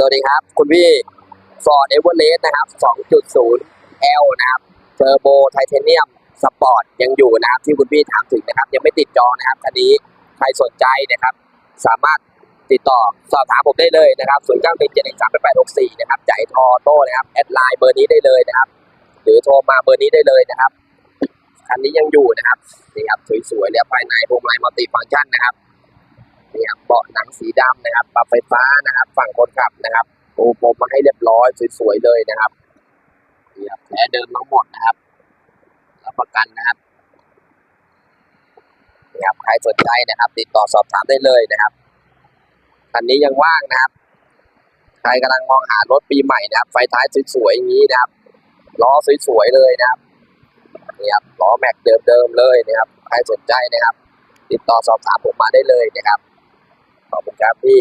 สวัสดีครับ คุณพี่ Ford Everest นะครับ 2.0 L นะครับ เทอร์โบไทเทเนียมสปอร์ตยังอยู่นะครับ ที่คุณพี่ถามถึงนะครับ ยังไม่ติดจองนะครับคันนี้ใครสนใจนะครับ สามารถติดต่อสอบถามผมได้เลยนะครับ0 9 1 7 1 3 8 8 6 4นะครับจ่ายทอโต้นะครับ แอดไลน์เบอร์นี้ได้เลยนะครับ หรือโทรมาเบอร์นี้ได้เลยนะครับคันนี้ยังอยู่นะครับนี่ครับสวยๆแล้วภายในพวงมาลัยมัลติฟังก์ชันนะครับ เนี่ครับเบาะหนังสีดำนะครับ ปรับไฟฟ้านะครับ ฝั่งคนขับนะครับปูพรมมาให้เรียบร้อยสวยๆเลยนะครับนี่ครับแท้เดิมทั้งหมดนะครับรับประกันนะครับนี่ครับใครสนใจนะครับ ติดต่อสอบถามได้เลยนะครับคันนี้ยังว่างนะครับ ใครกำลังมองหารถปีใหม่นะครับ ไฟท้ายสวยๆอย่างนี้นะครับล้อสวยๆเลยนะครับนี่ครับล้อแม็กเดิมๆเลยนะครับ ใครสนใจนะครับ ติดต่อสอบถามผมมาได้เลยนะครับ ขอบคุณครับพี่